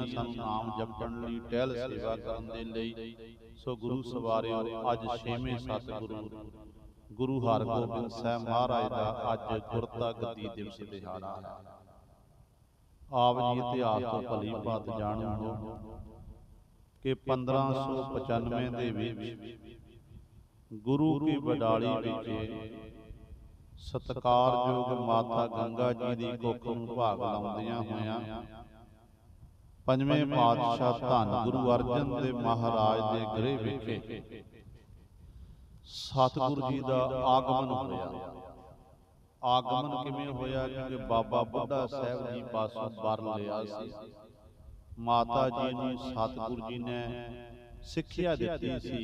ਬੀਬੀਆਂ ਸਾਨੂੰ ਨਾਮ ਜਪਣ ਲਈ ਟਹਿਲ ਸੇਵਾ ਕਰਨ ਦੇ ਲਈ, ਸੋ ਗੁਰੂ ਸਵਾਰਿਓ, ਅੱਜ ਛੇਵੇਂ ਸਤਿਗੁਰੂ, ਗੁਰੂ ਹਰਗੋਬਿੰਦ ਸਾਹਿਬ ਮਹਾਰਾਜ ਦਾ ਅੱਜ ਗੁਰਤਾ ਗੱਦੀ ਦਿਵਸ ਦਿਹਾੜਾ ਹੈ। ਆਪ ਜੀ ਇਤਿਹਾਸ ਤੋਂ ਭਲੀ ਭਾਤ ਜਾਣੂ ਕਿ 1595 ਦੇ ਵਿੱਚ ਗੁਰੂ ਕੀ ਬਡਾਲੀ ਵਿੱਚ ਸਤਕਾਰਯੋਗ ਮਾਤਾ ਗੰਗਾ ਜੀ ਦੀ ਕੁੱਖ ਨੂੰ ਭਾਗ ਲਾਉਂਦਿਆਂ ਹੋਇਆਂ ਪੰਜਵੇਂ ਪਾਤਸ਼ਾਹ ਧੰਨ ਗੁਰੂ ਅਰਜਨ ਦੇਵ ਮਹਾਰਾਜ ਦੇ ਗ੍ਰਹਿ ਵਿਖੇ ਸਤਿਗੁਰੂ ਜੀ ਦਾ ਆਗਮਨ ਹੋਇਆ। ਆਗਮਨ ਕਿਵੇਂ ਹੋਇਆ ਕਿ ਬਾਬਾ ਬੁੱਢਾ ਸਾਹਿਬ ਜੀ ਪਾਸੋਂ ਵਰ ਲਿਆ ਸੀ। ਮਾਤਾ ਜੀ ਨੂੰ ਸਤਿਗੁਰੂ ਜੀ ਨੇ ਸਿੱਖਿਆ ਦਿੱਤੀ ਸੀ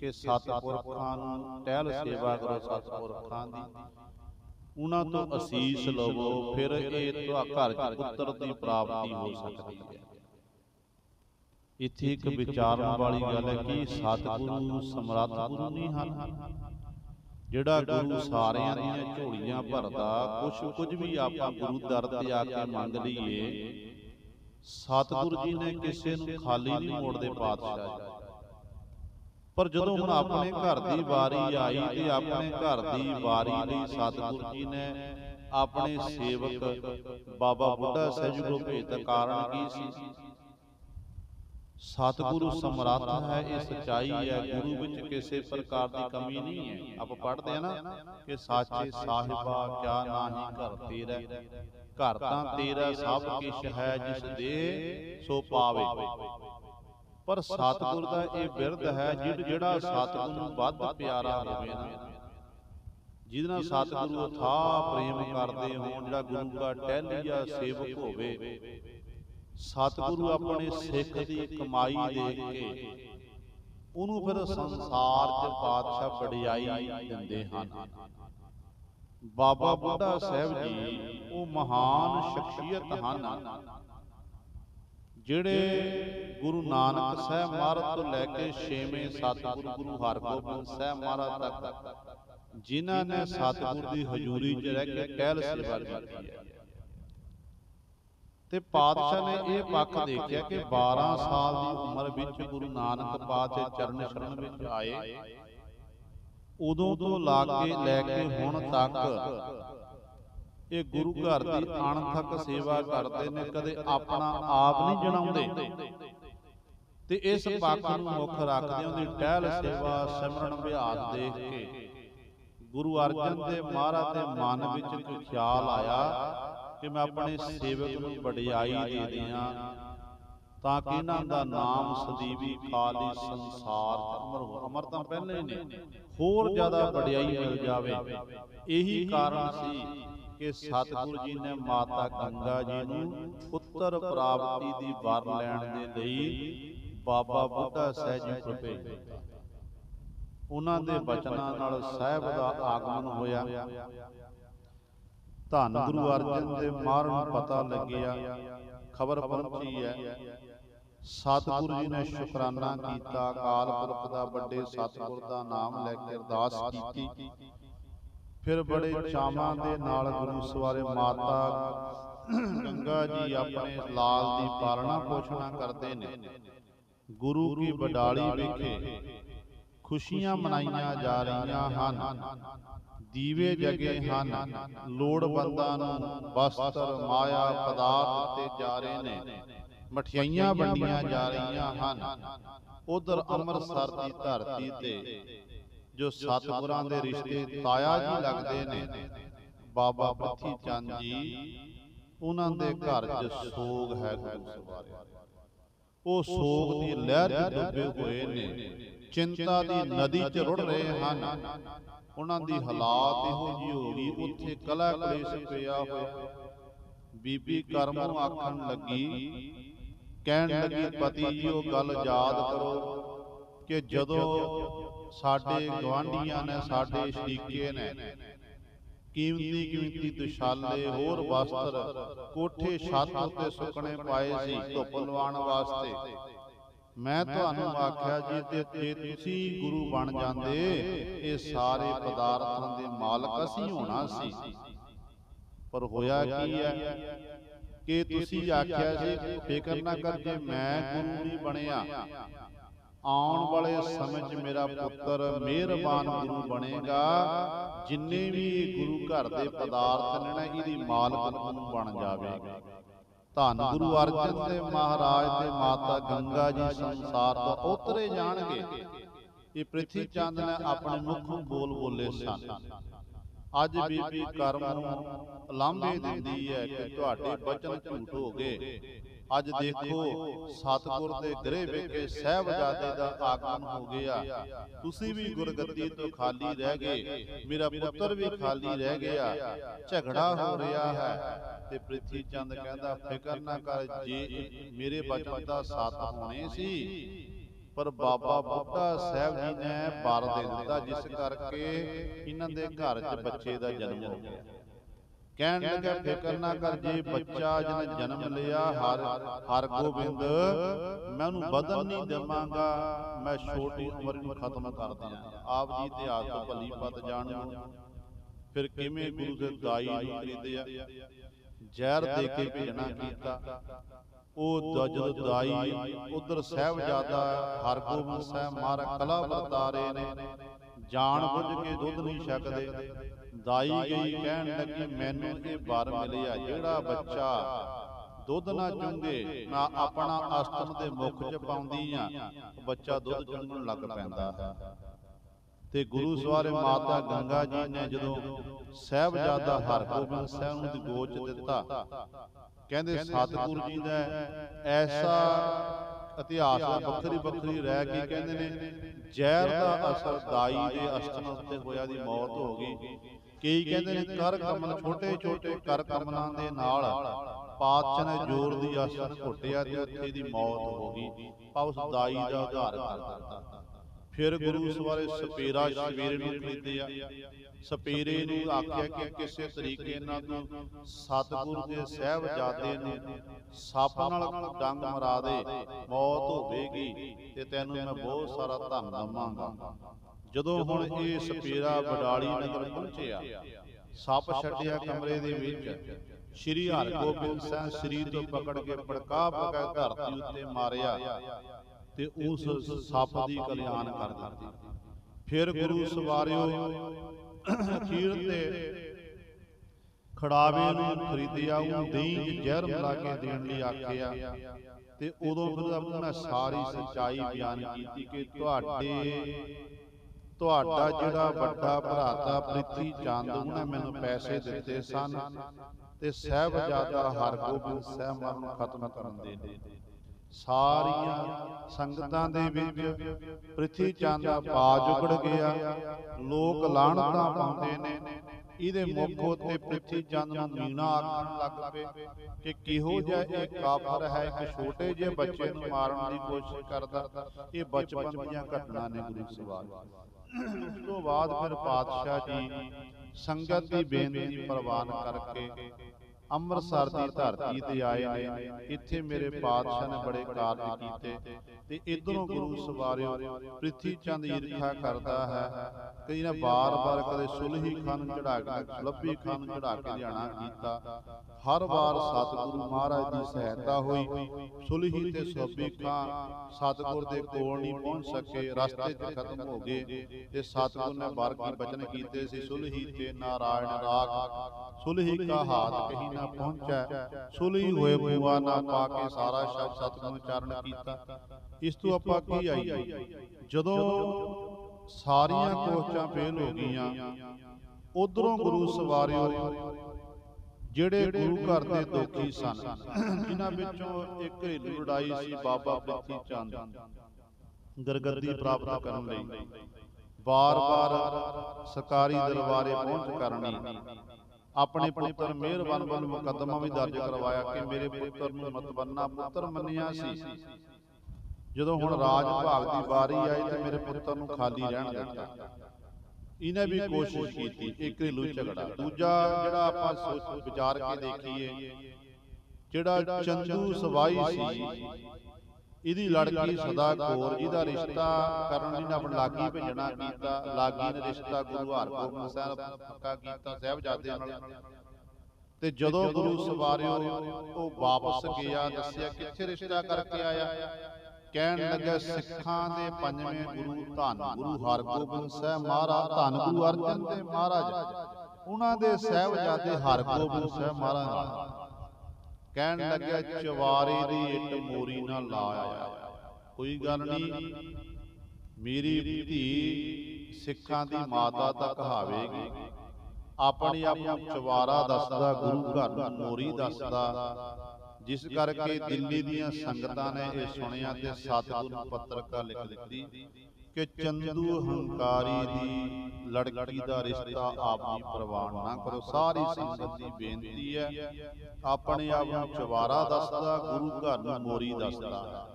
ਕਿ ਸਤਿਪੁਰਖਾਂ ਨੂੰ ਟਹਿਲ ਸੇਵਾ ਕਰੋ ਸਤਿਪੁਰਖਾਂ ਦੀ। ਉਹਨਾਂ ਤੋਂ ਅਸੀਸ ਲਵੋ ਫਿਰ ਇਹ ਤੁਹਾ ਘਰ ਚ ਪੁੱਤਰ ਦੀ ਪ੍ਰਾਪਤੀ ਹੋ ਸਕਦੀ ਹੈ। ਇੱਥੇ ਇੱਕ ਵਿਚਾਰਨ ਵਾਲੀ ਗੱਲ ਹੈ ਕਿ ਸਤਿਗੁਰੂ ਸਮਰੱਥ ਗੁਰੂ ਨਹੀਂ ਹਨ। ਜਿਹੜਾ ਗੁਰੂ ਸਾਰਿਆਂ ਦੀਆਂ ਝੋਲੀਆਂ ਭਰਦਾ ਕੁਛ ਕੁਝ ਵੀ ਆਪਾਂ ਗੁਰੂ ਦਰ ਤੇ ਆ ਕੇ ਮੰਗ ਲਈਏ ਸਤਿਗੁਰੂ ਜੀ ਨੇ ਕਿਸੇ ਨੂੰ ਖਾਲੀ ਨਹੀਂ ਮੋੜਦੇ ਪਾਤਸ਼ਾਹ ਜੀ। ਪਰ ਜਦੋਂ ਹੁਣ ਆਪਣੇ ਘਰ ਦੀ ਵਾਰੀ ਆਈ ਤੇ ਆਪਣੇ ਘਰ ਦੀ ਵਾਰੀ ਲਈ ਸਤਿਗੁਰੂ ਜੀ ਨੇ ਆਪਣੇ ਸੇਵਕ ਬਾਬਾ ਬੁੱਢਾ ਸਾਹਿਬ ਜੀ ਨੂੰ ਭੇਜ ਦਾ ਕਾਰਨ ਕੀ ਸੀ? ਸਤਿਗੁਰੂ ਸਮਰੱਥ ਹੈ ਇਹ ਸਚਾਈ ਹੈ ਗੁਰੂ ਵਿੱਚ ਕਿਸੇ ਪ੍ਰਕਾਰ ਦੀ ਕਮੀ ਨਹੀਂ ਹੈ। ਆਪਾਂ ਪੜ੍ਹਦੇ ਆ ਨਾ ਕਿ ਸਾਚੇ ਸਾਹਿਬਾ ਕਿਆ ਨਾਹੀ ਘਰ ਤੇਰਾ। ਘਰ ਤਾਂ ਤੇਰਾ ਸਭ ਕਿਛ ਹੈ ਜਿਸ ਦੇ ਸੋ ਪਾਵੇ। ਪਰ ਸਤਿਗੁਰ ਦਾ ਇਹ ਬਿਰਧ ਹੈ ਜਿਹ ਜਿਹੜਾ ਸਤਿਗੁਰ ਨੂੰ ਵੱਧ ਪਿਆਰਾ ਹੋਵੇ ਨਾ। ਜਿਹਦੇ ਨਾਲ ਸਤਿਗੁਰੂ ਅਥਾ ਪ੍ਰੇਮ ਕਰਦੇ ਹੋਣ ਜਿਹੜਾ ਗੁਰੂ ਦਾ ਟਹਿਲੀਆ ਸੇਵਕ ਹੋਵੇ। ਸਤਿਗੁਰੂ ਆਪਣੇ ਸਿੱਖ ਦੀ ਕਮਾਈ ਦੇਖ ਕੇ ਉਹਨੂੰ ਫਿਰ ਸੰਸਾਰ 'ਚ ਪਾਤਸ਼ਾਹ ਵਡਿਆਈ ਦਿੰਦੇ ਹਨ। ਬਾਬਾ ਬੁੱਢਾ ਸਾਹਿਬ ਜੀ ਉਹ ਮਹਾਨ ਸ਼ਖਸੀਅਤ ਹਨ। ਜਿਹੜੇ ਗੁਰੂ ਨਾਨਕ ਸਾਹਿਬ ਮਹਾਰਾਜ ਤੋਂ ਲੈ ਕੇ 6ਵੇਂ ਸਤਿਗੁਰੂ ਗੁਰੂ ਹਰਗੋਬਿੰਦ ਸਾਹਿਬ ਮਹਾਰਾਜ ਤੱਕ ਜਿਨ੍ਹਾਂ ਨੇ ਸਤਿਗੁਰ ਦੀ ਹਜ਼ੂਰੀ 'ਚ ਰਹਿ ਕੇ ਟਹਿਲ ਸੇਵਾ ਕੀਤੀ ਹੈ। ਤੇ ਪਾਤਸ਼ਾਹ ਨੇ ਇਹ ਪੱਖ ਦੇਖਿਆ ਕਿ 12 ਸਾਲ ਦੀ ਉਮਰ ਵਿੱਚ ਗੁਰੂ ਨਾਨਕ ਪਾਤਸ਼ਾਹ ਚਰਨ ਸ਼ਰਨ ਵਿੱਚ ਆਏ। ਉਦੋਂ ਤੋਂ ਲਾ ਕੇ ਲੈ ਕੇ ਹੁਣ ਤੱਕ ਇਹ ਗੁਰੂ ਘਰ ਦੀ ਅਣਥੱਕ ਸੇਵਾ ਕਰਦੇ ਨੇ ਕਦੇ ਆਪਣਾ ਆਪ ਨਹੀਂ ਜਣਾਉਂਦੇ। ਤੇ ਇਸ ਪੱਖ ਨੂੰ ਮੁੱਖ ਰੱਖਦੇ ਉਹਦੀ ਟਹਿਲ ਸੇਵਾ ਸਿਮਰਨ ਅਭਿਆਸ ਦੇਖ ਕੇ। ਗੁਰੂ ਅਰਜਨ ਦੇਵ ਮਹਾਰਾਜ ਦੇ ਮਨ ਵਿੱਚ ਇੱਕ ਖਿਆਲ ਆਇਆ ਕਿ ਮੈਂ ਆਪਣੇ ਸੇਵਕ ਨੂੰ ਵਡਿਆਈ ਦੇ ਦਿਆਂ ਤਾਂ ਕਿ ਇਹਨਾਂ ਦਾ ਨਾਮ ਸਦੀਵੀ ਖਾਲੀ ਸੰਸਾਰ ਅਮਰ ਹੋ ਅਮਰ ਤਾਂ ਪਹਿਲੇ ਹੀ ਨੇ। ਹੋਰ ਜ਼ਿਆਦਾ ਵਡਿਆਈ ਮਿਲ ਜਾਵੇ। ਇਹੀ ਕਾਰਨ ਸੀ ਕਿ ਸਤਿਗੁਰੂ ਜੀ ਨੇ ਮਾਤਾ ਗੰਗਾ ਜੀ ਨੂੰ ਪੁੱਤਰ ਪ੍ਰਾਪਤੀ ਦੀ ਵਰ ਲੈਣ ਦੇ ਲਈ ਬਾਬਾ ਬੁੱਢਾ ਸਾਹਿਬ ਜੀ ਕੋਲ ਉਹਨਾਂ ਦੇ ਬਚਨਾਂ ਨਾਲ ਸਾਹਿਬ ਦਾ ਆਗਮਨ ਹੋਇਆ। ਧੰਨ ਗੁਰੂ ਅਰਜਨ ਦੇ ਮਾਰਨ ਪਤਾ ਲੱਗਿਆ ਖਬਰ ਪਹੁੰਚੀ ਹੈ। ਸਤਿਗੁਰੂ ਜੀ ਨੇ ਸ਼ੁਕਰਾਨਾ ਕੀਤਾ ਅਕਾਲ ਪੁਰਖ ਦਾ ਵੱਡੇ ਸਤਿਗੁਰ ਦਾ ਨਾਮ ਲੈ ਕੇ ਅਰਦਾਸ ਕੀਤੀ। ਫਿਰ ਬੜੇ ਚਾਵਾਂ ਦੇ ਨਾਲ ਗੁਰੂ ਸਵਾਰੇ ਮਾਤਾ ਗੰਗਾ ਜੀ ਆਪਣੇ ਲਾਲ ਦੀ ਪਾਲਣਾ ਪੋਸ਼ਣਾ ਕਰਦੇ ਨੇ। ਗੁਰੂ ਕੀ ਬਡਾਲੀ ਵਿਖੇ ਖੁਸ਼ੀਆਂ ਮਨਾਈਆਂ ਜਾ ਰਹੀਆਂ ਹਨ। ਦੀਵੇ ਜਗੇ ਹਨ। ਲੋੜਵੰਦਾਂ ਨੂੰ ਵਸਤਰ, ਮਾਇਆ, ਪਦਾਰਥ ਦਿੱਤੇ ਜਾ ਰਹੇ ਨੇ। ਮਠਿਆਈਆਂ ਵੰਡੀਆਂ ਜਾ ਰਹੀਆਂ ਹਨ। ਉਧਰ ਅੰਮ੍ਰਿਤਸਰ ਦੀ ਧਰਤੀ ਤੇ ਜੋ ਸਤਿਗੁਰਾਂ ਦੇ ਰਿਸ਼ਤੇ ਤਾਇਆ ਜੀ ਲੱਗਦੇ ਨੇ, ਬਾਬਾ ਪੱਥੀ ਚੰਦ ਜੀ, ਉਹਨਾਂ ਦੇ ਘਰ 'ਚ ਸੋਗ ਹੈ ਗੁਰੂ ਸਵਾਰਿਆ ਉਹ ਸੋਗ ਦੀ ਲਹਿਰ 'ਚ ਡੁੱਬੇ ਹੋਏ ਨੇ। ਚਿੰਤਾ ਦੀ ਨਦੀ 'ਚ ਰੁੜ ਰਹੇ ਹਨ। ਉਹਨਾਂ ਦੀ ਹਾਲਾਤ ਇਹੋ ਜਿਹੀ ਹੋ ਗਈ ਉੱਥੇ ਕਲਾ ਕਲੇਸ਼ ਪਿਆ ਹੋਇਆ। ਬੀਬੀ ਕਰਮੋਂ ਆਖਣ ਲੱਗੀ ਕਹਿਣ ਲੱਗੀ ਪਤੀ ਜੀ ਉਹ ਗੱਲ ਯਾਦ ਕਰੋ ਕਿ ਜਦੋਂ ਸਾਡੇ ਗਵਾਂਢੀਆਂ ਨੇ ਸਾਡੇ ਸ਼ਰੀਕੇ ਨੇ ਕੀਮਤੀ ਕੀਮਤੀ ਦੁਸ਼ਾਲੇ ਹੋਰ ਵਸਤਰ ਕੋਠੇ ਛੱਤ ਉੱਤੇ ਸੁੱਕਣੇ ਪਾਏ ਸੀ ਧੁੱਪ ਲਵਾਉਣ ਵਾਸਤੇ। ਮੈਂ ਤੁਹਾਨੂੰ ਆਖਿਆ ਜੀ ਤੇ ਜੇ ਤੁਸੀਂ ਗੁਰੂ ਬਣ ਜਾਂਦੇ ਇਹ ਸਾਰੇ ਪਦਾਰਥਾਂ ਦੇ ਮਾਲਕ ਅਸੀਂ ਹੋਣਾ ਸੀ। ਪਰ ਹੋਇਆ ਕੀ ਹੈ? ਕਿ ਤੁਸੀਂ ਆਖਿਆ ਸੀ ਫਿਕਰ ਨਾ ਕਰ ਜੇ ਮੈਂ ਗੁਰੂ ਨਹੀਂ ਬਣਿਆ। ਆਉਣ ਵਾਲੇ ਸਮੇਂ 'ਚ ਮੇਰਾ ਪੁੱਤਰ ਮਿਹਰਬਾਨ ਗੁਰੂ ਬਣੇਗਾ। ਜਿੰਨੇ ਵੀ ਗੁਰੂ ਘਰ ਦੇ ਪਦਾਰਥ ਨੇ ਨਾ ਇਹਦੀ ਮਾਲਕ ਨੂੰ ਬਣ ਜਾਵੇਗਾ ਧੰਨ ਗੁਰੂ ਅਰਜਨ ਦੇਵ ਮਹਾਰਾਜ ਤੇ ਮਾਤਾ ਗੰਗਾ ਜੀ ਸੰਸਾਰ ਤੋਂ ਉਤਰੇ ਜਾਣਗੇ। ਇਹ ਪ੍ਰਿਥੀ ਚੰਦ ਨੇ ਆਪਣੇ ਮੁੱਖੋਂ ਬੋਲ ਬੋਲੇ ਸਨ। ਅੱਜ ਬੀਬੀ ਕਰਮ ਨੂੰ ਲਾਂਭੇ ਦਿੰਦੀ ਹੈ ਕਿ ਤੁਹਾਡੇ ਬਚਨ ਝੂਠ ਹੋ ਗਏ। ਅੱਜ ਦੇਖੋ, ਸਤਿਗੁਰ ਦੇ ਗ੍ਰਹਿ ਵਿਖੇ ਸਹਿਬਜ਼ਾਦੇ ਦਾ ਆਗਮਨ ਹੋ ਗਿਆ। ਤੁਸੀਂ ਵੀ ਗੁਰਗੱਦੀ ਤੋਂ ਖਾਲੀ ਰਹਿ ਗਏ, ਮੇਰਾ ਪੁੱਤਰ ਵੀ ਖਾਲੀ ਰਹਿ ਗਿਆ, ਝਗੜਾ ਹੋ ਰਿਹਾ ਹੈ ਤੇ ਪ੍ਰਿਥੀ ਚੰਦ ਕਹਿੰਦਾ, ਫਿਕਰ ਨਾ ਕਰ, ਜੇ ਮੇਰੇ ਬਚਨ ਦਾ ਸਾਥ ਹੋਣੇ ਸੀ, ਪਰ ਬਾਬਾ ਬੁੱਢਾ ਸਾਹਿਬ ਜੀ ਨੇ ਬਾਰ ਦੇ ਦਿੱਤਾ ਜਿਸ ਕਰਕੇ ਇਹਨਾਂ ਦੇ ਘਰ 'ਚ ਬੱਚੇ ਦਾ ਜਨਮ ਹੋ ਗਿਆ। ਕਹਿਣ ਲੱਗਾ ਫਿਕਰ ਨਾ ਕਰ ਜੇ ਬੱਚਾ ਜਨ ਜਨਮ ਲਿਆ ਹਰ ਹਰ ਗੋਬਿੰਦ ਮੈਂ ਉਹਨੂੰ ਬਦਲ ਨਹੀਂ ਦੇਵਾਂਗਾ ਮੈਂ ਛੋਟੀ ਉਮਰ ਨੂੰ ਖਤਮ ਕਰ ਦਿਆਂ ਆਪ ਜੀ ਤੇ ਆਪ ਤੋਂ ਭਲੀ ਪਤ ਜਾਣੋ। ਫਿਰ ਕਿਵੇਂ ਗੁਰੂ ਦੇ ਦਾਈ ਨੂੰ ਖਰੀਦਿਆ? ਜ਼ਹਿਰ ਦੇ ਕੇ ਭੇਜਣਾ ਕੀਤਾ। ਉਹ ਜਦੋਂ ਦਾਈ ਉਧਰ ਸਾਹਿਬਜ਼ਾਦਾ ਹਰਗੋਬਿੰਦ ਸਾਹਿਬ ਮਹਾਰਾਜ ਕਲਾ ਵਰਤਾਰੇ ਨੇ। ਜਾਣ ਬੁੱਝ ਕੇ ਦੁੱਧ ਨਹੀਂ ਛਕਦੇ। ਦਾਈ ਗਈ ਕਹਿਣ ਲੱਗੀ ਮੈਨੂੰ ਇਹ ਵਰ ਮਿਲਿਆ ਜਿਹੜਾ ਬੱਚਾ। ਦੁੱਧ ਨਾ ਚੁੰਗੇ ਨਾ ਆਪਣਾ ਅਸਤਨ ਦੇ ਮੁਖ 'ਚ ਪਾਉਂਦੀ ਆ। ਉਹ ਬੱਚਾ ਦੁੱਧ ਚੁੰਗਣ ਲੱਗ ਪੈਂਦਾ ਹੈ। ਤੇ ਗੁਰੂ ਸਵਾਰੇ ਮਾਤਾ ਗੰਗਾ ਜੀ ਨੇ ਜਦੋਂ ਸਾਹਿਬਜ਼ਾਦਾ ਹਰਗੋਬਿੰਦ ਸਾਹਿਬ ਨੂੰ ਦੀ ਗੋਚ ਦਿੱਤਾ। ਕਹਿੰਦੇ ਸਤਿਗੁਰੂ ਜੀ ਦਾ ਐਸਾ ਇਤਿਹਾਸ ਹੈ, ਵੱਖਰੀ ਵੱਖਰੀ ਰਹਿ ਕੇ ਕਹਿੰਦੇ ਨੇ, ਜ਼ਹਿਰ ਦਾ ਅਸਰ ਦਾਈ ਦੇ ਅਸਤਨ ਉੱਤੇ ਹੋਇਆ ਦੀ ਮੌਤ ਹੋ ਗਈ। ਕਈ ਕਹਿੰਦੇ ਨੇ ਕਰ ਕਮਲ ਛੋਟੇ ਛੋਟੇ ਕਰ ਕਮਲਾਂ ਦੇ ਨਾਲ ਪਾਤਸ਼ਾਹ ਨੇ ਜ਼ੋਰ ਦੀ ਅਸਰ ਘੁੱਟਿਆ ਤੇ ਉੱਥੇ ਦੀ ਮੌਤ ਹੋ ਗਈ। ਪਾ ਦਾਈ ਦਾ ਉਧਾਰ ਕਰ ਦਿੱਤਾ। ਫਿਰ ਗੁਰੂ ਸਵਾਰੇ ਸਪੇਰਾ ਸਵੇਰੇ ਨੂੰ ਖਰੀਦਿਆ। ਸਪੇਰੇ ਨੂੰ ਆਖਿਆ ਕਿ ਕਿਸੇ ਤਰੀਕੇ ਨਾਲ ਤੂੰ ਸਤਿਗੁਰੂ ਦੇ ਸਹਿਬਜ਼ਾਦੇ ਨੂੰ ਸੱਪ ਨਾਲ ਡੰਗ ਮਰਾ ਦੇ। ਮੌਤ ਹੋਵੇਗੀ ਤੇ ਤੈਨੂੰ ਮੈਂ ਬਹੁਤ ਸਾਰਾ ਧਨ ਦਵਾਂਗਾ। ਜਦੋਂ ਹੁਣ ਇਹ ਸਪੇਰਾ ਬਡਾਲੀ ਨਗਰ ਪਹੁੰਚਿਆ ਸੱਪ ਛੱਡਿਆ ਕਮਰੇ ਦੇ ਵਿੱਚ। ਸ਼੍ਰੀ ਹਰਗੋਬਿੰਦ ਸਾਹਿਬ ਸ੍ਰੀ ਤੋਂ ਪਕੜ ਕੇ ਪੜਕਾ ਪਕਾ ਧਰਤੀ ਉੱਤੇ ਮਾਰਿਆ। ਤੇ ਉਸ ਸੱਪ ਦੀ ਕਲਿਆਣ ਕਰ ਦਿੱਤੀ। ਫਿਰ ਗੁਰੂ ਸਵਾਰਿਓ ਅਖੀਰ ਤੇ ਖੜਾਵੇ ਨੂੰ ਖਰੀਦਿਆ ਉਹ ਜ਼ਹਿਰ ਮਿਲਾ ਕੇ ਦੇਣ ਲਈ ਆਖਿਆ। ਤੇ ਉਦੋਂ ਫਿਰ ਉਹਨਾਂ ਸਾਰੀ ਸੱਚਾਈ ਬਿਆਨ ਕੀਤੀ ਕਿ ਤੁਹਾਡੇ, ਤੁਹਾਡਾ ਜਿਹੜਾ ਵੱਡਾ ਭਰਾਤਾ ਪ੍ਰਿਥੀ ਚੰਦ, ਉਹਨੇ ਮੈਨੂੰ ਪੈਸੇ ਦਿੱਤੇ ਸਨ ਤੇ ਸਹਿਬਜ਼ਾਦਾ ਹਰਗੋਬਿੰਦ ਸਾਹਿਬ ਨੂੰ ਖਤਮ ਕਰਨ ਦੇ ਲਈ ਸਾਰੀਆਂ ਸੰਗਤਾਂ ਦੇ ਵਿੱਚ ਪ੍ਰਿਥੀ ਚੰਦ ਦਾ ਬਾਜ ਉਗੜ ਗਿਆ। ਲੋਕ ਲਾਣਤਾਂ ਪਾਉਂਦੇ ਨੇ। ਇਹਦੇ ਮੁੱਖ ਉੱਤੇ ਪ੍ਰਿਥੀ ਚੰਦ ਨੂੰ ਮੀਣਾ ਆਖਣ ਲੱਗ ਪਏ ਕਿ ਕਿਹੋ ਜਿਹਾ ਇਹ ਕਾਫਰ ਹੈ ਇੱਕ ਛੋਟੇ ਜਿਹੇ ਬੱਚੇ ਨੂੰ ਮਾਰਨ ਦੀ ਕੋਸ਼ਿਸ਼ ਕਰਦਾ। ਇਹ ਬਚਪਨ ਦੀਆਂ ਘਟਨਾ ਨੇ ਗੁਰੂ ਸਵਾਲ। ਉਸ ਤੋਂ ਬਾਅਦ ਫਿਰ ਪਾਤਸ਼ਾਹ ਜੀ ਸੰਗਤ ਦੀ ਬੇਨਤੀ ਪ੍ਰਵਾਨ ਕਰਕੇ ਅੰਮ੍ਰਿਤਸਰ ਦੀ ਧਰਤੀ ਤੇ ਆਏ ਨੇ। ਇੱਥੇ ਮੇਰੇ ਪਾਤਸ਼ਾਹ ਨੇ ਬੜੇ ਕਾਰਜ ਕੀਤੇ। ਤੇ ਇਧਰੋਂ ਗੁਰੂ ਸਵਾਰਿਓ ਪ੍ਰਿਥੀ ਚੰਦ ਈਰਖਾ ਕਰਦਾ ਹੈ। ਕਈ ਨਾ ਬਾਰ-ਬਾਰ ਕਦੇ ਸੁਲਹੀ ਖਾਨ ਚੜਾ ਕੇ ਲੱਭੀ ਖਾਨ ਚੜਾ ਕੇ ਲਿਆਣਾ ਕੀਤਾ। ਹਰ ਵਾਰ ਸਤਿਗੁਰੂ ਮਹਾਰਾਜ ਦੀ ਸਹਾਇਤਾ ਹੋਈ। ਸੁਲਹੀ ਤੇ ਸੋਭੀ ਖਾਨ ਸਤਿਗੁਰ ਦੇ ਕੋਲ ਨਹੀਂ ਪਹੁੰਚ ਸਕੇ। ਰਸਤੇ 'ਚ ਖਤਮ ਹੋ ਗਏ ਤੇ ਸਤਿਗੁਰ ਨੇ ਬਾਰ ਕੀ ਬਚਨ ਕੀਤੇ ਸੀ। ਸੁਲਹੀ ਤੇ ਨਾਰਾਇਣ ਰਾਗ ਸੁਲਹੀ ਕਾ ਹਾਥ ਕਹੀ ਨਾ ਪਹੁੰਚੈ। ਸੁਲਹੀ ਹੋਏ ਬੁਆ ਨਾ ਪਾ ਕੇ ਸਾਰਾ ਸ਼ਬਦ ਸਤਿਗੁਰ ਚਰਨ ਕੀਤਾ। ਇਸ ਤੋਂ ਆਪਾਂ ਕੀ ਆਈ? ਜਦੋਂ ਸਾਰੀਆਂ ਕੋਸ਼ਿਸ਼ਾਂ ਫੇਲ ਹੋ ਗਈਆਂ, ਉਧਰੋਂ ਗੁਰੂ ਸਵਾਰਿਓ, ਜਿਹੜੇ ਗੁਰੂ ਘਰ ਦੇ ਦੋਖੀ ਸਨ, ਜਿਨ੍ਹਾਂ ਵਿੱਚੋਂ ਇੱਕ ਘਰੇਲੂ ਲੜਾਈ ਸੀ ਬਾਬਾ ਪ੍ਰਿਥੀ ਚੰਦ, ਗਰਗੱਦੀ ਪ੍ਰਾਪਤ ਕਰਨ ਲਈ। ਬਾਰ-ਬਾਰ ਸਰਕਾਰੀ ਦਰਬਾਰੇ ਪਹੁੰਚ ਕਰਨੀ ਆਪਣੇ ਪੁੱਤਰ ਮਿਹਰਬਾਨ ਵੱਲ ਮੁਕੱਦਮਾ ਵੀ ਦਰਜ ਕਰਵਾਇਆ ਕਿ ਮੇਰੇ ਪੁੱਤਰ ਨੂੰ ਮਤਬੰਨਾ ਪੁੱਤਰ ਮੰਨਿਆ ਸੀ। ਜਦੋਂ ਹੁਣ ਰਾਜ ਵਿਭਾਗ ਦੀ ਵਾਰੀ ਆਈ ਤੇ ਮੇਰੇ ਪੁੱਤਰ ਨੂੰ ਖਾਲੀ ਰਹਿਣ ਦਿੱਤਾ। ਇਹਨੇ ਵੀ ਕੋਸ਼ਿਸ਼ ਕੀਤੀ ਇੱਕ ਘਰੇਲੂ ਝਗੜਾ। ਦੂਜਾ ਜਿਹੜਾ ਆਪਾਂ ਸੋਚ ਵਿਚਾਰ ਕੇ ਦੇਖੀਏ ਜਿਹੜਾ ਚੰਦੂ ਸਵਾਈ ਸੀ ਇਹਦੀ ਲੜਕੀ ਸਦਾ ਕੌਰ ਜਿਹਦਾ ਰਿਸ਼ਤਾ ਕਰਨ ਲਈ ਆਪਣੀ ਲਾਗੀ ਭੇਜਣਾ ਕੀਤਾ ਲਾਗੀ ਨੇ ਰਿਸ਼ਤਾ ਗੁਰੂ ਹਰਗੋਬਿੰਦ ਸਾਹਿਬ ਪੱਕਾ ਕੀਤਾ ਸਾਹਿਬਜ਼ਾਦੇ ਨਾਲ। ਤੇ ਜਦੋਂ ਗੁਰੂ ਸਵਾਰਿਓ ਉਹ ਵਾਪਸ ਗਿਆ ਦੱਸਿਆ ਕਿੱਥੇ ਰਿਸ਼ਤਾ ਕਰਕੇ ਆਇਆ? ਕਹਿਣ ਲੱਗਾ ਸਿੱਖਾਂ ਦੇ ਪੰਜਵੇਂ ਗੁਰੂ ਧੰਨ ਗੁਰੂ ਹਰਗੋਬਿੰਦ ਸਾਹਿਬ ਮਹਾਰਾਜ ਧੰਨ ਗੁਰੂ ਅਰਜਨ ਦੇਵ ਮਹਾਰਾਜ। ਉਹਨਾਂ ਦੇ ਸਹਿਬਜ਼ਾਦੇ ਹਰਗੋਬਿੰਦ ਸਾਹਿਬ ਮਹਾਰਾਜ। ਕਹਿਣ ਲੱਗਿਆ ਚਵਾਰੇ ਦੀ ਇੱਟ ਮੋਰੀ ਨਾਲ ਲਾ ਆਇਆ ਕੋਈ ਗੱਲ ਨਹੀਂ ਮੇਰੀ ਧੀ ਸਿੱਖਾਂ ਦੀ ਮਾਤਾ ਤਾਂ ਕਹਾਵੇਗੀ ਆਪਣੀ ਆਪ ਨੂੰ ਚਵਾਰਾ ਦੱਸਦਾ ਗੁਰੂ ਘਰ ਨੂੰ ਮੋਰੀ ਦੱਸਦਾ। ਜਿਸ ਕਰਕੇ ਦਿੱਲੀ ਦੀਆਂ ਸੰਗਤਾਂ ਨੇ ਇਹ ਸੁਣਿਆ ਤੇ ਸਤਿਗੁਰੂ ਨੂੰ ਪੱਤਰਕਾ ਲਿਖ ਦਿੱਤੀ। ਕਿ ਚੰਦੂ ਹੰਕਾਰੀ ਦੀ ਲੜਕੀ ਦਾ ਰਿਸ਼ਤਾ ਆਪ ਜੀ ਪ੍ਰਵਾਨ ਨਾ ਕਰੋ। ਸਾਰੀ ਸੰਗਤ ਦੀ ਬੇਨਤੀ ਹੈ, ਆਪਣੇ ਆਪ ਨੂੰ ਚਵਾਰਾ ਦੱਸਦਾ, ਗੁਰੂ ਘਰ ਨੂੰ ਮੋਰੀ ਦੱਸਦਾ।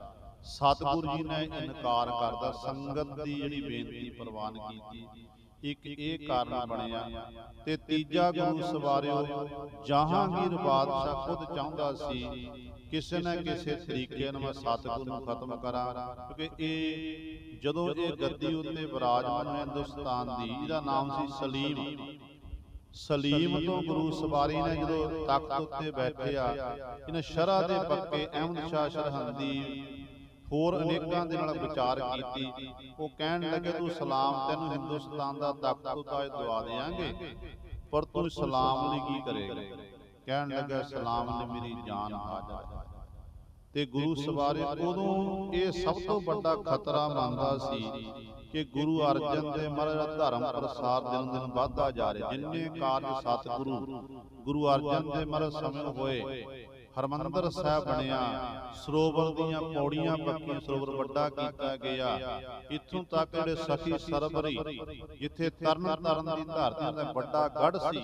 ਸਤਿਗੁਰੂ ਜੀ ਨੇ ਇਨਕਾਰ ਕਰਦਾ, ਸੰਗਤ ਦੀ ਜਿਹੜੀ ਬੇਨਤੀ ਪ੍ਰਵਾਨ ਕੀਤੀ। ਇੱਕ ਇਹ ਕਾਰਨ ਬਣਿਆ ਤੇ ਤੀਜਾ ਗੁਰੂ ਸਵਾਰਿਓ, ਜਹਾਂਗੀਰ ਬਾਦਸ਼ਾਹ ਖੁਦ ਚਾਹੁੰਦਾ ਸੀ ਕਿਸੇ ਨਾ ਕਿਸੇ ਤਰੀਕੇ ਨਾਲ ਮੈਂ ਸਤਿਗੁਰੂ ਨੂੰ ਖਤਮ ਕਰਾਂ, ਕਿਉਂਕਿ ਇਹ ਜਦੋਂ ਇਹ ਗੱਦੀ ਉੱਤੇ ਵਿਰਾਜਮਾਨ ਹੈ ਹਿੰਦੁਸਤਾਨ ਦੀ ਇਹਦਾ ਨਾਮ ਸੀ ਸਲੀਮ ਸਲੀਮ ਤੋਂ ਗੁਰੂ ਸਵਾਰੀ ਨੇ ਜਦੋਂ ਤਖਤ ਉੱਤੇ ਬੈਠਿਆ, ਇਹਨੇ ਸ਼ਰਾ ਦੇ ਪੱਕੇ ਅਹਿਮਦ ਸ਼ਾਹ ਸਰਹੰਦੀ ਹੋਰ ਅਨੇਕਾਂ ਦੇ ਨਾਲ ਵਿਚਾਰ ਕੀਤੀ। ਉਹ ਕਹਿਣ ਲੱਗੇ ਤੂੰ ਸਲਾਮ ਤੈਨੂੰ ਹਿੰਦੁਸਤਾਨ ਦਾ ਤਖਤ ਉਤਾਏ ਦਵਾ ਦੇਾਂਗੇ ਪਰ ਤੂੰ ਸਲਾਮ ਲਈ ਕੀ ਕਰੇਗਾ। ਕਹਿਣ ਲੱਗਾ ਸਲਾਮ ਲਈ ਮੇਰੀ ਜਾਨ ਹਾਜ਼ਰ ਤੇ ਗੁਰੂ ਸਵਾਰੇ ਉਦੋਂ ਇਹ ਸਭ ਤੋਂ ਵੱਡਾ ਖਤਰਾ ਮੰਨਦਾ ਸੀ ਕਿ ਗੁਰੂ ਅਰਜਨ ਦੇ ਮਹਾਰਾਜ ਧਰਮ ਪ੍ਰਸਾਰ ਦਿਨ ਦਿਨ ਵੱਧਦਾ ਜਾ ਰਿਹਾ। ਜਿੰਨੇ ਕਾਰਜ ਸਤਿਗੁਰੂ ਗੁਰੂ ਅਰਜਨ ਦੇ ਮਹਾਰਾਜ ਸਮੇਂ ਹੋਏ। ਹਰਮੰਦਰ ਸਾਹਿਬ ਬਣਿਆ। ਸਰੋਵਰ ਦੀਆਂ ਪੌੜੀਆਂ ਪੱਕੀਆਂ ਸਰੋਵਰ ਵੱਡਾ ਕੀਤਾ ਗਿਆ। ਇੱਥੋਂ ਤੱਕ ਜਿਹੜੇ ਸਖੀ ਸਰਬਰੀ, ਜਿੱਥੇ ਤਰਨ ਤਰਨ ਦੀ ਧਰਤੀ ਦਾ ਵੱਡਾ ਗੜ ਸੀ,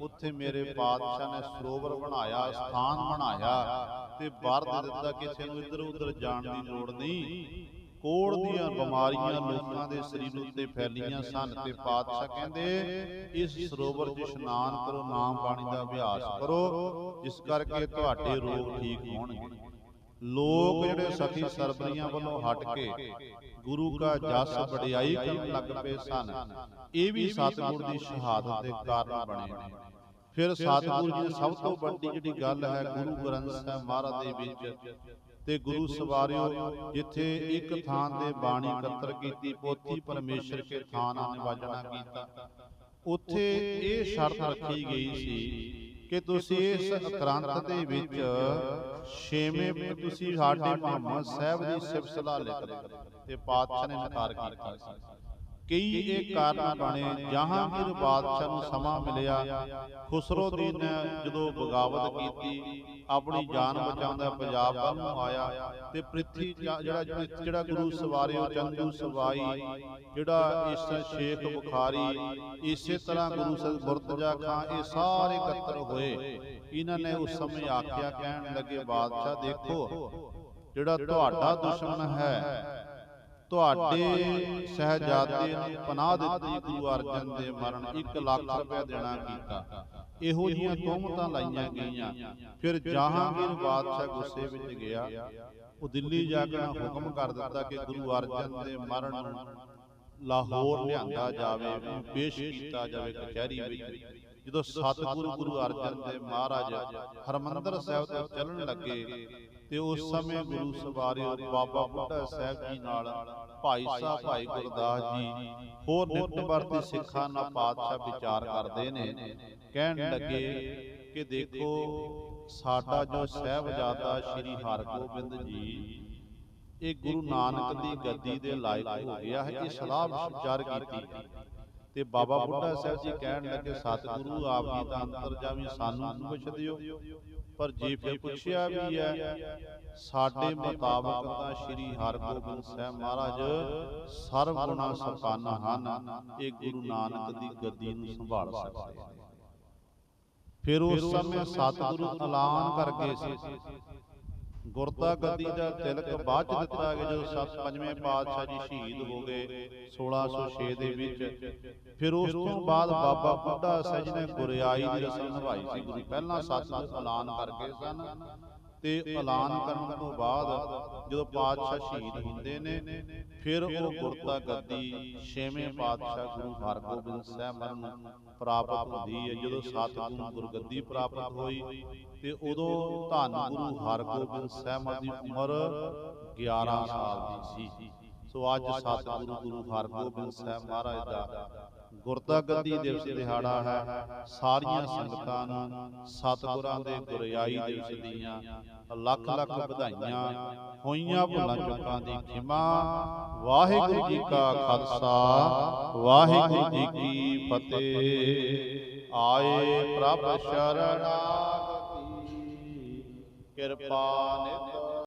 ਉੱਥੇ ਮੇਰੇ ਪਾਤਸ਼ਾਹ ਨੇ ਸਰੋਵਰ ਬਣਾਇਆ, ਸਥਾਨ ਬਣਾਇਆ ਤੇ ਬਾਹਰ ਦੇ ਦਿੱਤਾ। ਕਿਸੇ ਨੂੰ ਇੱਧਰ ਉੱਧਰ ਜਾਣ ਦੀ ਲੋੜ ਨਹੀਂ। ਕੋੜ ਦੀਆਂ ਬਿਮਾਰੀਆਂ ਲੋਕਾਂ ਦੇ ਸਰੀਰ ਉੱਤੇ ਫੈਲੀਆਂ ਸਨ ਤੇ ਪਾਤਸ਼ਾਹ ਕਹਿੰਦੇ ਇਸ ਸਰੋਵਰ 'ਚ ਇਸ਼ਨਾਨ ਕਰੋ ਨਾਮ ਬਾਣੀ ਦਾ ਅਭਿਆਸ ਕਰੋ ਜਿਸ ਕਰਕੇ ਤੁਹਾਡੇ ਰੋਗ ਠੀਕ ਹੋਣਗੇ। ਲੋਕ ਜਿਹੜੇ ਸਖੀ ਸਰਬਰੀਆਂ ਵੱਲੋਂ ਹਟ ਕੇ ਗੁਰੂ ਕਾ ਜਸ ਵਡਿਆਈ ਕਰਨ ਲੱਗ ਪਏ ਸਨ। ਇਹ ਵੀ ਸਤਿਗੁਰ ਦੀ ਸ਼ਹਾਦਤ ਦੇ ਕਾਰਨ ਬਣੇ। ਨੇ ਫਿਰ ਸਤਿਗੁਰੂ ਜੀ ਦੀ ਸਭ ਤੋਂ ਵੱਡੀ ਜਿਹੜੀ ਗੱਲ ਹੈ ਗੁਰੂ ਗ੍ਰੰਥ ਸਾਹਿਬ ਮਹਾਰਾਜ ਦੇ ਵਿੱਚ ਤੇ ਗੁਰੂ ਸਵਾਰਿਓ ਜਿੱਥੇ ਇੱਕ ਥਾਂ ਤੇ ਬਾਣੀ ਇਕੱਤਰ ਕੀਤੀ ਪੋਥੀ ਪਰਮੇਸ਼ਰ ਕੇ ਥਾਂ ਨਾਲ ਨਿਵਾਜਣਾ ਕੀਤਾ। ਉੱਥੇ ਇਹ ਸ਼ਰਤ ਰੱਖੀ ਗਈ ਸੀ ਕਿ ਤੁਸੀਂ ਇਸ ਗ੍ਰੰਥ ਦੇ ਵਿੱਚ ਛੇਵੇਂ ਤੁਸੀਂ ਸਾਡੇ ਮੁਹੰਮਦ ਸਾਹਿਬ ਦੀ ਸਿਫਤ ਸਲਾਹ ਲਿਖ ਦਿਓ ਤੇ ਪਾਤਸ਼ਾਹ ਨੇ ਇਨਕਾਰ ਕੀਤਾ ਸੀ। ਕਈ ਇਹ ਕਾਰਨ ਬਣੇ ਜਹਾਂਗੀਰ ਬਾਦਸ਼ਾਹ ਨੂੰ ਸਮਾਂ ਮਿਲਿਆ। ਖੁਸਰੋਦੀਨ ਨੇ ਜਦੋਂ ਬਗਾਵਤ ਕੀਤੀ ਆਪਣੀ ਜਾਨ ਬਚਾਉਂਦਾ ਪੰਜਾਬ ਵੱਲ ਨੂੰ ਆਇਆ। ਤੇ ਪ੍ਰਿਥੀ ਜਿਹੜਾ ਜਿਹੜਾ ਗੁਰੂ ਸਵਾਰਿਓ ਚੰਦੂ ਸਵਾਈ ਜਿਹੜਾ ਇਸ ਸ਼ੇਖ ਬੁਖਾਰੀ ਇਸੇ ਤਰ੍ਹਾਂ ਗੁਰੂ ਸਾਹਿਬ ਮੁਰਤਜ਼ਾ ਖਾਨ ਇਹ ਸਾਰੇ ਇਕੱਤਰ ਹੋਏ। ਇਹਨਾਂ ਨੇ ਉਸ ਸਮੇਂ ਆਖਿਆ ਕਹਿਣ ਲੱਗੇ ਬਾਦਸ਼ਾਹ ਦੇਖੋ ਜਿਹੜਾ ਤੁਹਾਡਾ ਦੁਸ਼ਮਣ ਹੈ ਤੁਹਾਡੇ ਸਹਜਾਦੇ ਨੂੰ ਪਨਾਹ ਦਿੱਤੀ ਗੁਰੂ ਅਰਜਨ ਦੇ ਮਰਨ 1 ਲੱਖ ਰੁਪਏ ਦੇਣਾ ਕੀਤਾ। ਇਹੋ ਜੀਆਂ ਤੋਮਤਾਂ ਲਾਈਆਂ ਗਈਆਂ। ਫਿਰ ਜਹਾਂਗੀਰ ਬਾਦਸ਼ਾਹ ਗੁੱਸੇ ਵਿੱਚ ਗਿਆ। ਉਹ ਦਿੱਲੀ ਜਾ ਕੇ ਹੁਕਮ ਕਰ ਦਿੱਤਾ ਕਿ ਗੁਰੂ ਅਰਜਨ ਦੇ ਮਰਨ ਨੂੰ ਲਾਹੌਰ ਲਿਆਂਦਾ ਜਾਵੇ ਪੇਸ਼ ਕੀਤਾ ਜਾਵੇ ਕਚਹਿਰੀ ਵਿੱਚ। ਜਦੋਂ ਸਤਿਗੁਰੂ ਗੁਰੂ ਅਰਜਨ ਦੇ ਮਹਾਰਾਜ ਹਰਮੰਦਰ ਸਾਹਿਬ ਤੋਂ ਚੱਲਣ ਲੱਗੇ ਤੇ ਉਸ ਸਮੇਂ ਗੁਰੂ ਸਵਾਰਿਓ ਬਾਬਾ ਬੁੱਢਾ ਸਾਹਿਬ ਜੀ ਨਾਲ ਭਾਈ ਸਾਹਿਬ ਭਾਈ ਗੁਰਦਾਸ ਜੀ ਹੋਰ ਨਿਤ ਵਰਤੀ ਸਿੱਖਾਂ ਨਾਲ ਪਾਤਸ਼ਾਹ ਵਿਚਾਰ ਕਰਦੇ ਨੇ। ਕਹਿਣ ਲੱਗੇ ਕਿ ਦੇਖੋ ਸਾਡਾ ਜੋ ਸਹਿਬਜ਼ਾਦਾ ਸ੍ਰੀ ਹਰਗੋਬਿੰਦ ਜੀ ਇਹ ਗੁਰੂ ਨਾਨਕ ਦੀ ਗੱਦੀ ਦੇ ਲਾਇਕ ਹੋ ਗਿਆ ਹੈ ਇਹ ਸਲਾਹ ਵਿਚਾਰ ਕੀਤੀ। ਤੇ ਬਾਬਾ ਬੁੱਢਾ ਸਾਹਿਬ ਜੀ ਕਹਿਣ ਲੱਗੇ ਸਤਿਗੁਰੂ ਆਪ ਜੀ ਦਾ ਅੰਤਰਜਾਮੀ ਸਾਨੂੰ ਪੁੱਛ ਦਿਓ। ਪਰ ਜੇ ਫਿਰ ਪੁੱਛਿਆ ਵੀ ਹੈ ਸਾਡੇ ਮੁਤਾਬਕ ਤਾਂ ਸ੍ਰੀ ਹਰਗੋਬਿੰਦ ਸਾਹਿਬ ਮਹਾਰਾਜ ਸਰਵ ਗੁਣਾ ਸੰਪੰਨ ਹਨ ਇਹ ਗੁਰੂ ਨਾਨਕ ਦੀ ਗੱਦੀ ਨੂੰ ਸੰਭਾਲ ਸਕਦੇ ਫਿਰ ਉਸ ਸਮੇਂ ਸਤਿਗੁਰੂ ਐਲਾਨ ਕਰ ਗਏ ਸੀ। ਗੁਰਤਾ ਗੱਦੀ ਦਾ ਤਿਲਕ ਬਾਅਦ ਚ ਦਿੱਤਾ ਗਿਆ, ਜਦੋਂ ਸੱਤ ਪੰਜਵੇਂ ਪਾਤਸ਼ਾਹ ਜੀ ਸ਼ਹੀਦ ਹੋ ਗਏ 1606 ਦੇ ਵਿੱਚ। ਫਿਰ ਉਸ ਤੋਂ ਬਾਅਦ ਬਾਬਾ ਬੁੱਢਾ ਸਾਹਿਬ ਜੀ ਨੇ ਗੁਰਿਆਈ ਦੀ ਰਸਮ ਨਿਭਾਈ ਸੀ, ਗੁਰੂ ਪਹਿਲਾਂ ਸਤਿਗੁਰੂ ਐਲਾਨ ਕਰ ਸਨ। ਤੇ ਐਲਾਨ ਕਰਨ ਤੋਂ ਬਾਅਦ ਜਦੋਂ ਪਾਤਸ਼ਾਹ ਸ਼ਹੀਦ ਹੁੰਦੇ ਨੇ, ਫਿਰ ਉਹ ਗੁਰਤਾ ਗੱਦੀ ਛੇਵੇਂ ਪਾਤਸ਼ਾਹ ਗੁਰੂ ਹਰਗੋਬਿੰਦ ਸਾਹਿਬ ਨੂੰ ਪ੍ਰਾਪਤ ਹੁੰਦੀ ਹੈ। ਜਦੋਂ ਸਤਿਗੁਰੂ ਗੁਰਗੱਦੀ ਪ੍ਰਾਪਤ ਹੋਈ ਤੇ ਉਦੋਂ ਧੰਨ ਗੁਰੂ ਹਰਗੋਬਿੰਦ ਸਾਹਿਬ ਦੀ ਉਮਰ 11 ਸਾਲ ਦੀ ਸੀ। ਸੋ ਅੱਜ ਸਤਿਗੁਰੂ ਗੁਰੂ ਹਰਗੋਬਿੰਦ ਸਾਹਿਬ ਮਹਾਰਾਜ ਦਾ ਗੁਰਤਾ ਦਿਵਸ ਦਿਹਾੜਾ ਹੈ। ਸਾਰੀਆਂ ਸੰਗਤਾਂ ਨੂੰ ਸਤਿਗੁਰਾਂ ਦੇ ਗੁਰਿਆਈ ਦਿਵਸ ਦੀਆਂ ਲੱਖ ਲੱਖ ਵਧਾਈਆਂ, ਹੋਈਆਂ ਭੁੱਲਾਂ ਚੁੱਕਾਂ ਦੀ ਖਿਮਾ। ਵਾਹਿਗੁਰੂ ਜੀ ਕਾ ਖਾਲਸਾ, ਵਾਹਿਗੁਰੂ ਜੀ ਕੀ ਫਤਿਹ। ਆਏ ਪ੍ਰਭ ਸ਼ਰਣਾਗਤੀ, ਕਿਰਪਾ ਨਿਤ